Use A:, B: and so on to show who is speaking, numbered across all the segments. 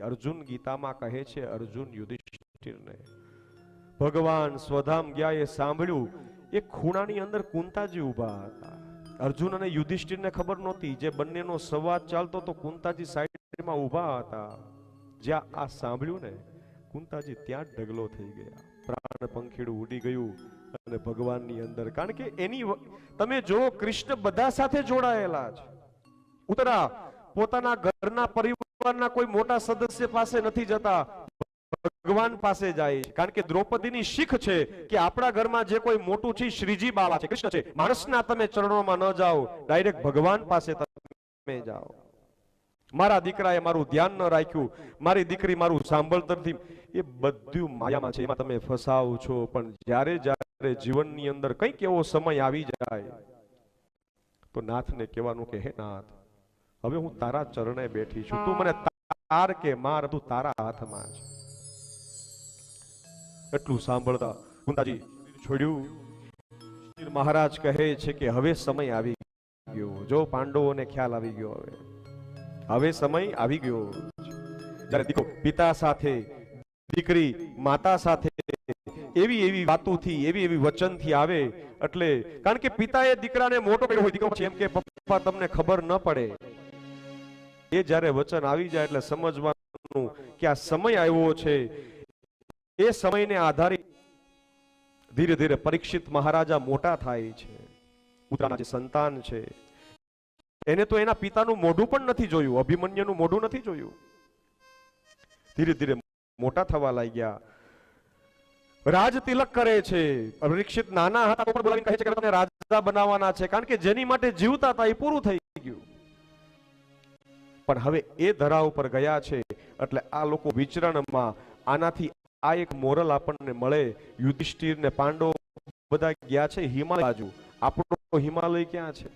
A: અર્જુન ગીતામાં કહે છે, અર્જુન યુધિષ્ઠિરને. ભગવાન સ્વધામ ગયા એ સાંભળ્યું, એ ખૂણાની અંદર કુંતાજી ઊભા હતા. અર્જુન અને યુધિષ્ઠિરને ખબર નહોતી, જે બંનેનો સંવાદ ચાલતો તો કુંતાજી સાઈડમાં ઊભા હતા. જ્યાં આ સાંભળ્યું ને, કુંતાજી ત્યાં જ ઢગલો થઈ ગયા. પ્રાણ પંખીડું ઉડી ગયું અને ભગવાનની અંદર, કારણ કે એની તમે જો કૃષ્ણ બધા સાથે જોડાયેલા છે ઉતરા, પોતાના ઘરના પરિવારના કોઈ મોટા સદસ્ય પાસે નથી જતા, ભગવાન પાસે જાય છે. કારણ કે દ્રૌપદીની શીખ છે કે આપણા ઘરમાં જે કોઈ મોટું છે શ્રીજી બાળા છે, કૃષ્ણ છે. માણસના તમે ચરણોમાં ન જાઓ, ડાયરેક્ટ ભગવાન પાસે તમે જાઓ. મારા દીકરાએ મારું ધ્યાન ન રાખ્યું, મારી દીકરી મારું સાંભળતરથી એ બધું માયામાં છે. એમાં તમે ફસાવ છો, પણ જ્યારે જ્યારે જીવનની અંદર કંઈક એવો સમય આવી જાય, તો નાથને કહેવાનું કે, હે નાથ હવે હું તારા ચરણે બેઠી છું. તું મને તાર કે માર બધું તારા હાથમાં છે એટલું સાંભળતા કુંતાજી છોડ્યું. મહારાજ કહે છે કે હવે સમય આવી ગયો. જો પાંડવોને ખ્યાલ આવી ગયો હવે. હવે સમય આવી ગયો જ્યારે દીકરો પિતા સાથે દીકરી માતા સાથે એવી એવી વાતોથી એવી એવી વચનથી આવે એટલે કારણ કે પિતાએ દીકરાને મોટો કર્યો હોય દીકરો એમ કે પપ્પા તમને ખબર ન પડે. એ જ્યારે વચન આવી જાય એટલે સમજવાનું કે આ સમય આવ્યો છે. એ સમયને આધારિત ધીરે ધીરે પરીક્ષિત મહારાજા મોટા થાય છે. ઉત્તરાના જે સંતાન છે. એને તો એના પિતાનું મોઢું પણ નથી જોયું, અભિમન્યુનું મોઢું નથી જોયું. ધીરે ધીરે મોટા થવા લાગ્યા. રાજ તિલક કરે છે. પરીક્ષિત નાના હતા પણ બોલાવીને કહે છે કે તમને રાજા બનાવવાના છે. કારણ કે જેની માટે જીવતા હતા એ પૂરું થઈ ગયું. પણ હવે એ ધરા ઉપર ગયા છે. એટલે આ લોકો વિચરણમાં આનાથી આ એક મોરલ આપણને મળે. યુધિષ્ઠિર ને પાંડવ બધા ગયા છે હિમાલય બાજુ. આપણો હિમાલય ક્યાં છે?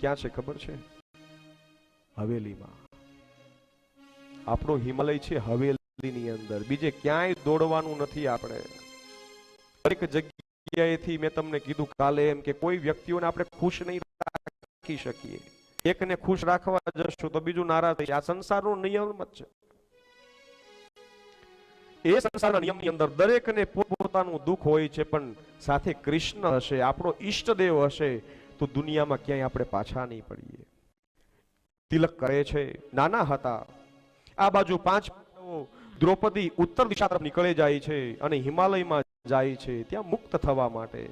A: ક્યાં છે ખબર છે? હવેલીમાં. આપણો હિમાલય છે હવેલીની અંદર. બીજે ક્યાંય દોડવાનું નથી આપણે. દરેક જગ્યાએથી મેં તમને કીધું કાલે એમ કે કોઈ વ્યક્તિઓને આપણે ખુશ નહીં રાખી શકીએ. એકને ખુશ રાખવા જશું તો બીજું નારાજ થઈ આ સંસારનો નિયમ જ છે. એ સંસારના નિયમની અંદર દરેકને પોતપોતાનું દુઃખ હોય છે, પણ સાથે કૃષ્ણ હશે, આપણો ઈષ્ટદેવ હશે, તો દુનિયામાં ક્યાંય આપણે પાછા નહીં પડીએ. તિલક કરે છે, નાના હતા. આ બાજુ પાંચ દ્રૌપદી ઉત્તર દિશા તરફ નીકળે જાય છે અને હિમાલયમાં જાય છે, ત્યાં મુક્ત થવા માટે.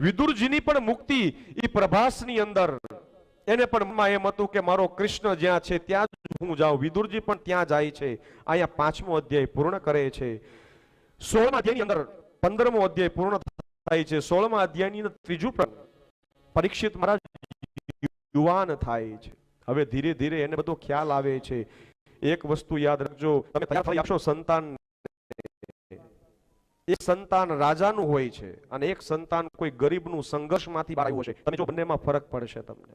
A: વિદુરજીની પણ મુક્તિ એ પ્રભાસની અંદર એને પણ એમ હતું કે મારો કૃષ્ણ જ્યાં છે ત્યાં જ હું જાઉં. વિદુરજી પણ ત્યાં જાય છે. અહીંયા પાંચમો અધ્યાય પૂર્ણ કરે છે. સોળમા અધ્યાયની અંદર પંદરમો અધ્યાય પૂર્ણ થાય છે. સોળમા અધ્યાયની ત્રીજું પ્રકરણ. પરીક્ષિત મહારાજ યુવાન થાય છે. હવે ધીરે ધીરે એને બધો ખ્યાલ આવે છે. એક વસ્તુ યાદ રાખજો. તમે તૈયાર થઈ આપશો સંતાન. એક સંતાન રાજાનું હોય છે અને એક સંતાન કોઈ ગરીબનું સંઘર્ષમાંથી બહાર આવ્યું છે. તમે જો બંનેમાં ફરક પડશે તમને.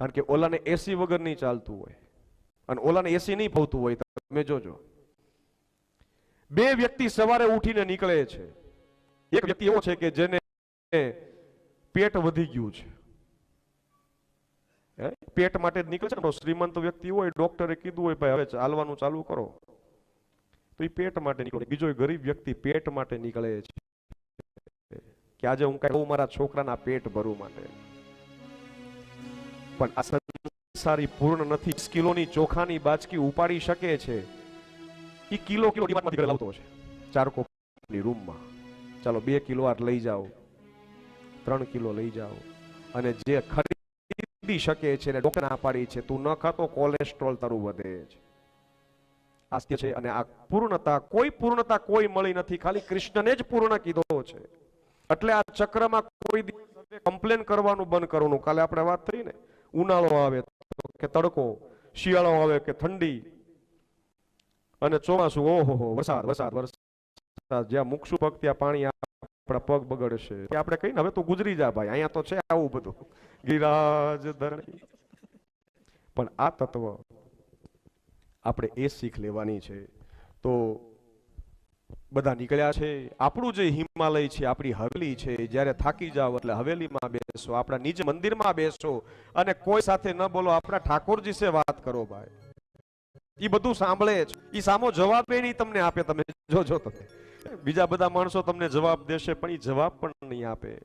A: કારણ કે ઓલાને એસી વગર નહીં ચાલતું હોય. અને ઓલાને એસી નહીં ભાવતું હોય, તમે જોજો. બે વ્યક્તિ સવારે ઉઠીને નીકળે છે. એક વ્યક્તિ એવો છે કે જેને પેટ વધી ગયું છે? પેટ માટે નીકળે છે શ્રીમંત વ્યક્તિ હોય, ડોક્ટરે કીધું હોય, ભાઈ, હવે ચાલવાનું ચાલુ કરો. તો એ પેટ માટે નીકળે. બીજો ગરીબ વ્યક્તિ પેટ માટે નીકળે છે. કે આજે હું કઈ મારા છોકરાના પેટ ભરવું માટે. પણ આ સંસારી પૂર્ણ નથી. કિલોની ચોખાની બાચકી ઉપાડી શકે છે. એ કિલો કિલો ડિમાન્ડમાંથી લાવતો છે ચાર કોપની રૂમમાં. ચાલો બે કિલો આટ લઈ જાઓ. ત્રણ કિલો લઈ જાઓ. અને જે ખરીદી શકે છે ને ડોક્ટર ના પાડી છે. તું ન ખાતો કોલેસ્ટ્રોલ તારું વધે છે. આસ્ય છે અને આ પૂર્ણતા, કોઈ પૂર્ણતા કોઈ મળી નથી. ખાલી કૃષ્ણને જ પૂર્ણ કીધો છે. એટલે આ ચક્રમાં કોઈ કમ્પ્લેન કરવાનું બંધ કરવાનું કાલે આપણે વાત થઈ ને. ઉનાળો આવે કે તડકો, શિયાળો આવે કે ઠંડી. અને ચોમાસું, ઓહો વરસાદ વરસાદ વરસાદ. જ્યાં મૂકશું પગ, ત્યાં પાણી આપણા પગ બગડશે. આપણે આપણે કહીને, હવે તો ગુજરી જા ભાઈ, અહીંયા તો છે આવું બધું. ગિરાજ ધરણી. પણ આ તત્વ આપણે એ શીખ લેવાની છે. તો બધા નીકળ્યા છે. આપણું જે હિમાલય છે, આપણી હવેલી છે, જ્યારે થાકી જાઓ એટલે હવેલીમાં બેસો, આપણા નિજ મંદિરમાં બેસો અને કોઈ સાથે ન બોલો, આપણા ઠાકોરજી સે વાત કરો ભાઈ. એ બધું સાંભળે છે. એ સામો જવાબ એ નહીં તમને આપે, તમે જોજો તમે. બીજા બધા માણસો તમને જવાબ દેશે, પણ એ જવાબ પણ નહીં આપે.